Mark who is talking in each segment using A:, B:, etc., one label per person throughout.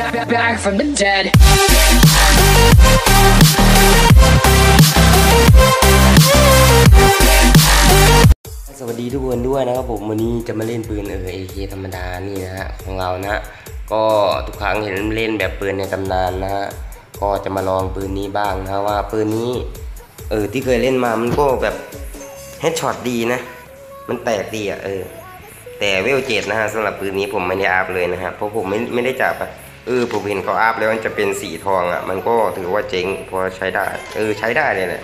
A: back, back from the dead.
B: สวัสดีทุกคนด้วยนะครับผมวันนี้จะมาเล่นปืนเออเอคธรรมดานี่นะฮะของเรานะก็ทุกครั้งเห็นเล่นแบบปืนในตำนานนะฮะก็จะมาลองปืนนี้บ้างนะว่าปืนนี้เออที่เคยเล่นมามันก็แบบเฮดช็อตดีนะ มันแตกดีอะเออแต่เวลเจ็ดนะฮะสำหรับปืนนี้ผมไม่ได้อัพเลยนะฮะเพราะผมไม่ไม่ได้จับอะ เออผมเห็นเขาอัพแล้วมันจะเป็นสีทองอะ มันก็ถือว่าเจ๋งพอใช้ได้ เออใช้ได้เลยแหละ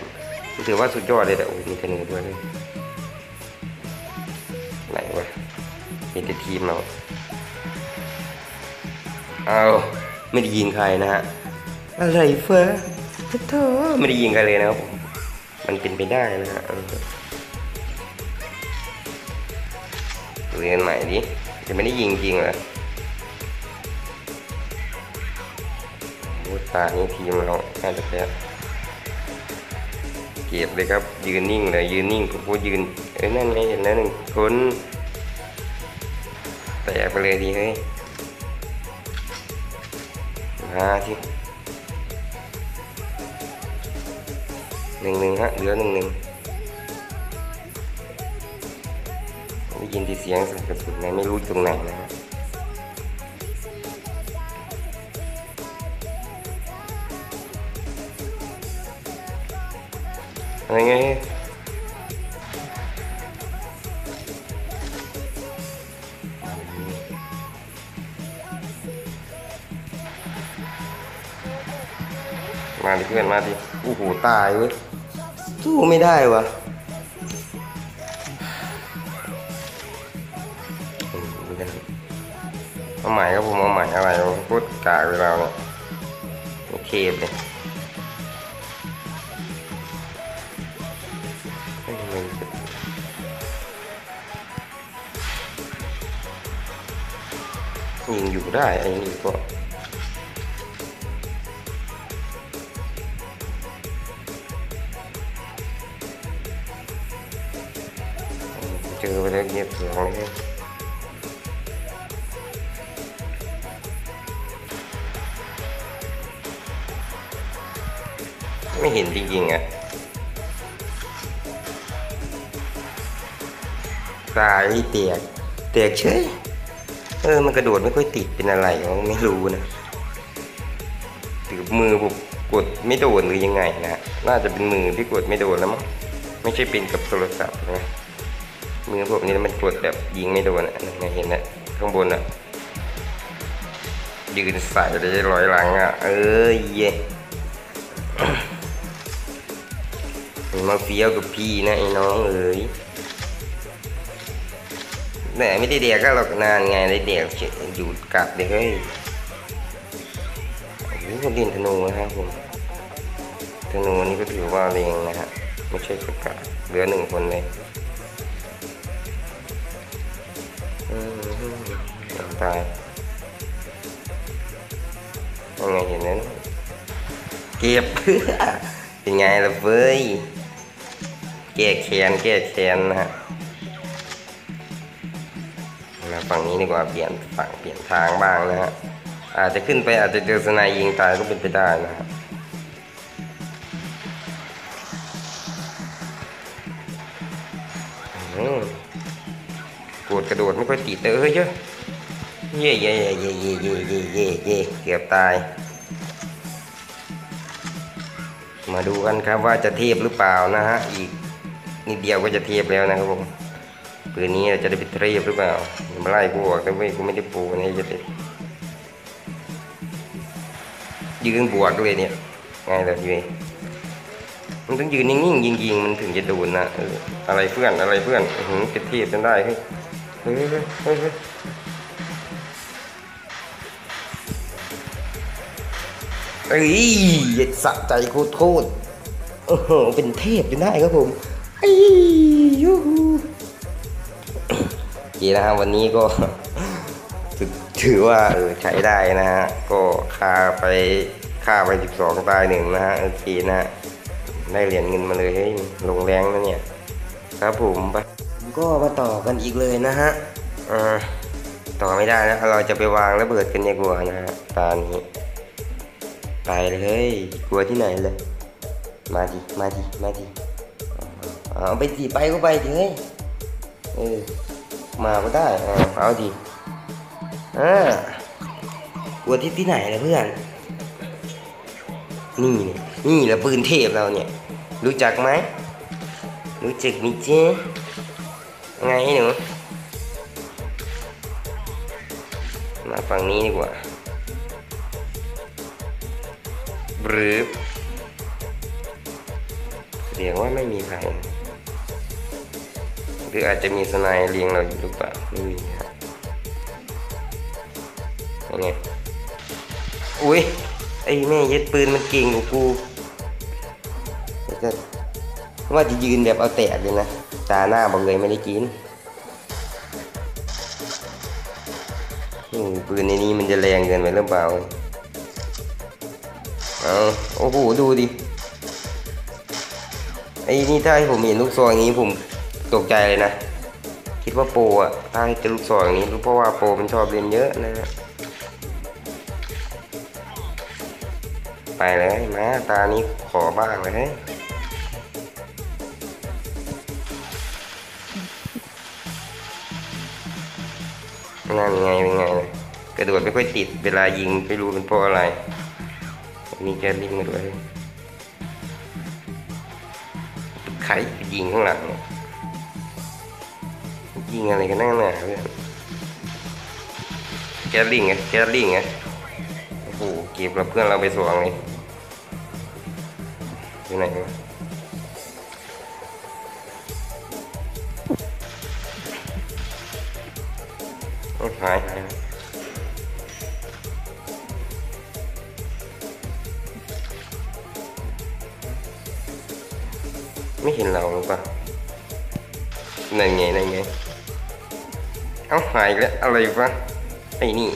B: ถือว่าสุดยอดเลยแหละโอ้ยมีเทนูด้วยเลยไหนวะมีแต่ทีมเราเอาไม่ได้ยิงใครนะฮะอะไรเฟ้อโธ่ไม่ได้ยิงใครเลยนะครับผมมันเป็นไปได้นะฮะเออดูกันใหม่ดิจะไม่ได้ยิงจริงเหรอ ตานี่ทีมเราน่าจะแพ้เก็บเลยครับ ยืนนิ่งเลยยืนนิ่งผมก็ยืน เอ้ยนั่นไงเห็นแล้วหนึ่งคนแตกไปเลยดีเฮ้ยมาที่หนึ่งหนึ่งฮะเหลือหนึ่งหนึ่งได้ยินที่เสียงกระสุนไหนไม่รู้ตรงไหนนะ อะไรไงมาดิเพื่อนมาดิโอ้โหตายเว้ยสู้ไม่ได้วะอืมไม่ได้เอาใหม่ครับผมเอาใหม่อะไรวะพูดกากเวลาเนี่ยโอเคเลย ได้ไอ้นี่ก็เจอไปแล้วเงียบเสียงเลยไม่เห็นจริงๆอะตายเตียกเตียกเฉย เออมันกระโดดไม่ค่อยติดเป็นอะไรวะไม่รู้นะถือมือผมกดไม่โดนหรือยังไงนะน่าจะเป็นมือที่กดไม่โดนแล้วมั้งไม่ใช่เป็นกับโทรศัพท์นะมือผมนี่มันกดแบบยิงไม่โดนอะนั่นไงเห็นนะข้างบนอะยืนใส่เลยร้อยหลังอะ เอ้ยเย่มาเฟี้ยวกับพี่นะไอ้น้องเอ้ย แหมไม่ได้เดียกก็หรอกนานไงได้เดียกเฉยอยู่กัดเลยเฮ้ยโอ้โหคนเล่นธนูนะครับผมธนูนี่ก็ถือว่าเร็งนะฮะไม่ใช่สกัดเหลือหนึ่งคนเลยตายยังไงเห็นนั้นเก็บเป็นไงล่ะเฟ้ยแก้แค้นแก้แค้นนะฮะ ฝั่งนี้ดีกว่าเปลี่ยนฝั่งเปลี่ยนทางบ้างนะฮะอาจจะขึ้นไปอาจจะเจอสนายยิงตายก็เป็นไปได้นะฮะอืมกดกระโดดไม่ค่อยติดเลยเฮ้ยเยอะเย่เย่เย่เย่เย่เย่เย่เย่เกือบตาย มาดูกันครับว่าจะเทียบหรือเปล่านะฮะอีกนิดเดียวก็จะเทียบแล้วนะครับผม ปืนนี้จะได้ไปเทียบหรือเปล่ามาไล่กูออกแต่ไม่กูไม่ได้ปูนี่จะติดยืนบวกด้วยเนี่ยไงล่ะยูมันต้องยืนนิ่งๆยิงๆมันถึงจะโดนนะเอออะไรเพื่อนอะไรเพื่อนหือจะเทียบกันได้เฮ้ยเฮ้ยเฮ้ยเฮ้ยเอ้ยสะใจโคตรโคตรโอ้โหเป็นเทพจนได้ครับผมไอ้ยูฮู เคนะฮะวันนี้ก็ถือถือว่าเออใช้ได้นะฮะก็ค่าไปค่าไป 12 ตายหนึ่งนะฮะโอเคนะฮะได้เหรียญเงินมาเลยเฮ้ยลงแรงนะเนี่ยครับผมไปก็มาต่อกันอีกเลยนะฮะอ่าต่อไม่ได้นะเราจะไปวางระเบิดกันดีกว่านะฮะตานี้ไปเลยกลัวที่ไหนเลย มาดิมาดิมาดิเอาไปดิไปก็ไปดิเฮ้ยเออ มาก็ได้เอาเอาดิอ่ากลัวที่ที่ไหนล่ะเพื่อน นี่ นี่แหละปืนเทพเราเนี่ย รู้จักไหม รู้จักมิเจ๊ไงหนูมาฝั่งนี้ดีกว่าบรือแสดงว่าไม่มีใคร รืออาจจะมีสนายเลียงเราอยู่หรือเปล่าไม่มีครับยังไงอุ้ยไอ้แม่ยึดปืนมันเก่งกว่ากูจะว่าจะยืนแบบเอาแตะเลยนะตาหน้าบอกเลยไม่ได้กินอืมปืนในนี้มันจะแรงเกินไปหรือเปล่าเอาโอ้โหดูดิไอ้นี่ถ้าให้ผมเห็นลูกซองอย่างนี้ผม ตกใจเลยนะ คิดว่าโปรอะถ้าให้เจอลูกซองอย่างนี้รู้เพราะว่าโปรมันชอบเล่นเยอะนะฮะไปเลยมาตานี้ขอบ้างเลยนั่นไงเป็นไงเลยกระโดดไม่ค่อยติดเวลายิงไม่รู้เป็นเพราะอะไร มีแกลิงมาด้วยไข่ยิงข้างหลังเนี่ย ยิงอะไรกันแน่หนาเพื่อนแกลิงไงแกลิงไงโอ้โหเก็บแล้วเพื่อนเราไปสวงเลยอยู่ไหนวะโอ้หายหายไม่เห็นเราหรือเปล่านั่นไงนั่นไง เอาหายแล้วอะไรวะไอ้นี่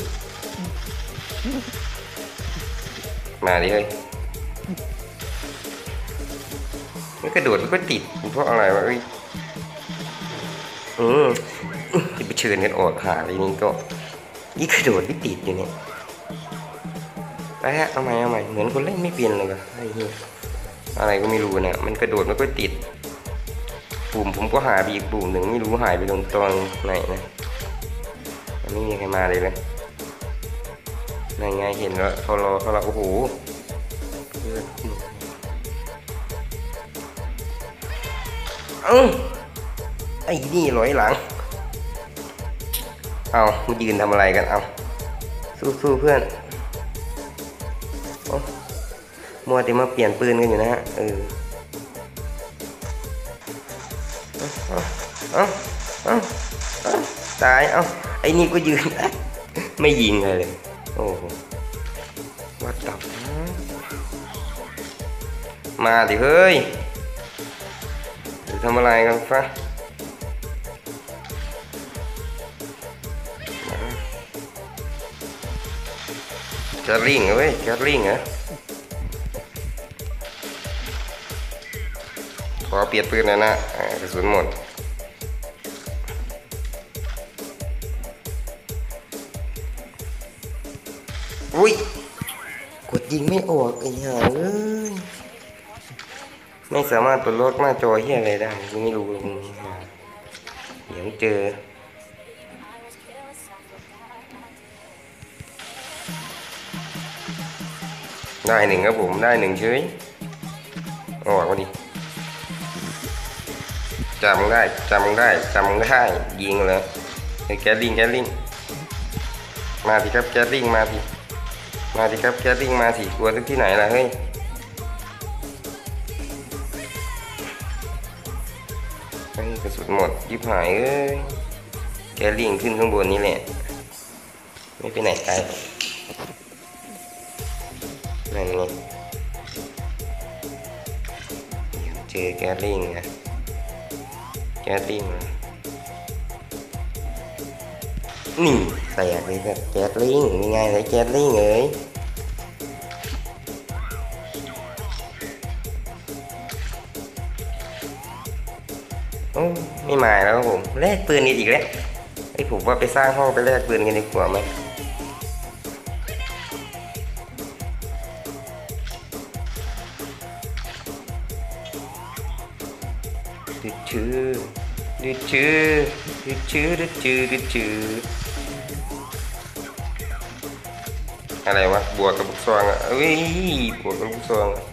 B: มาดิเฮ้ยมันกระโดดมันก็ติดเพราะอะไรวะเอ้ยอืมจะไปเชิญกันออกหาอะไรนี่ก็นี่กระโดดไม่ติดอยู่เนี่ยไปฮะเอาใหม่เอาใหม่เหมือนคนเล่นไม่เปลี่ยนเลยวะไอ้เหี้ยอะไรก็ไม่รู้เนี่ยมันกระโดดมันก็ติดปุ่มผมก็หาไปอีกปุ่มหนึ่งไม่รู้หายไปตรงตอนไหนนะ ไม่มีใครมาเลยเลยนั่นไงเห็นแล้วเขารอเขารอโอ้โหเอ้าไอ้นี่ร้อยหลัง เอามายืนทำอะไรกัน เอา สู้ๆเพื่อนอมัวแต่มาเปลี่ยนปืนกันอยู่นะฮะ เออเอาเอาเอาเอา ตาย เอาไอ้นี่ก็ยืน ไม่ยิงเลย โอ้โหวัดตับ มาดิเฮ้ยจะทำอะไรกันฟะแกลิงเห้ยแกลิงเหรอขอเปลี่ยนปืนหนะนะกระสุนหมด ยิงไม่ออกไอ้ห่าเอ้ยไม่สามารถปลดล็อกหน้าจอเฮียอะไรได้กูไม่รู้เลยมึงเดี๋ยวเจอได้หนึ่งครับผมได้หนึ่งเฉยออกมาดิจำได้จำได้จำได้ยิงเลยแกลิงแกลิงมาสิครับแกลิงมาสิ มาสิครับแกลิงมาสิกลัวที่ไหนล่ะเฮ้ยเฮ้ยกระสุนหมดยิบหายเอ้ยแกลิงขึ้นข้างบนนี้แหละ ไม่ไปไหนไกลนั่นไงเจอแกลิงนะแกลิงนะ นี่แตกเลยแบบแกลิงยังไงเลยแกลิงเอ้ยโอ้ไม่มาแล้วครับผมแลกปืนอีกแล้วไอยผมว่าไปสร้างห้องไปแลกปืนกันดีกว่าไหมดึดชื่อ ดึดชื่อดึดชื่อดึดชื่อดึดชื่ออะไรวะบวกกับลูกซองอะเอ้ยบวกกับลูกซองอะ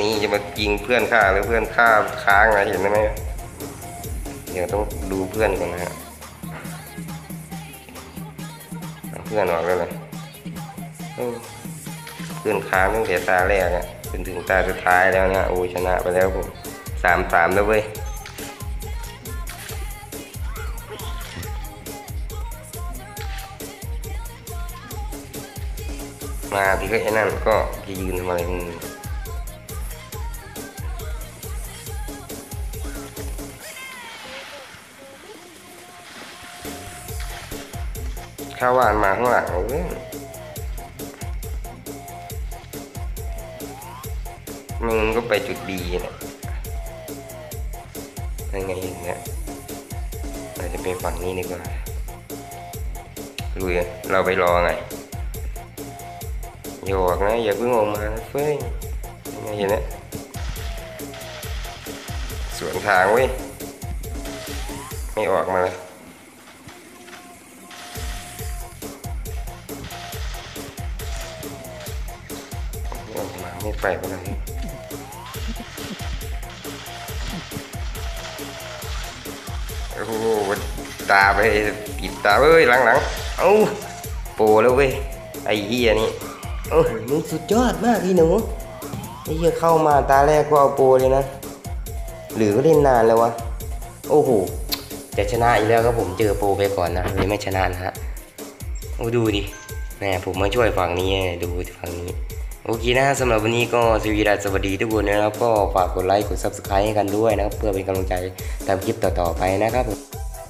B: นี่จะมายิงเพื่อนข้าหรือเพื่อนข้าค้างอะไรเห็นไหมเดี๋ยวต้องดูเพื่อนก่อนนะฮะเพื่อนออกแล้วเลยเพื่อนค้างตั้งแต่ตาแรกอะจนถึงตาสุดท้ายแล้วเนี่ยโอ้ยชนะไปแล้วผม สามสามแล้วเว้ยมาที่ก็ไอ้นั่นก็จะยืนทำอะไรมึงข้าวหวานมาข้างหลังเว้ยมึงก็ไปจุดดีเนี่ย ยังไงอย่างเงี้ยเราจะไปฝั่งนี้ดีกว่าลุยเราไปรอไงอย่าออกนะอย่าเพิ่งออกมานะเฟ้ยยังไงเห็นเนี่ยสวนทางเว้ยไม่ออกมาเลยออกมาไม่ไปก็ได้ โอ้โหตาไปปิดตาเว้ยหลังๆเอ้าโปรแล้วเว้ยไอ้เหี้ยนี่โอ้ยมึงสุดยอดมากพี่หนูไอ้เหี้ยเข้ามาตาแรกก็เอาโปรเลยนะ หรือก็เล่นนานแล้ววะโอ้โหจะชนะอีกแล้วครับผมเจอโปรไปก่อนนะเลยไม่ชนะนะฮะโอ้ดูดิแหมผมมาช่วยฝั่งนี้ดูฝั่งนี้ โอเคนะสำหรับวันนี้ก็สวีดัสสวัสดีทุกคนนะครับ ก็ฝากกดไลค์กด subscribe ให้กันด้วยนะครับ เพื่อเป็นกำลังใจทำคลิปต่อๆไปนะครับผม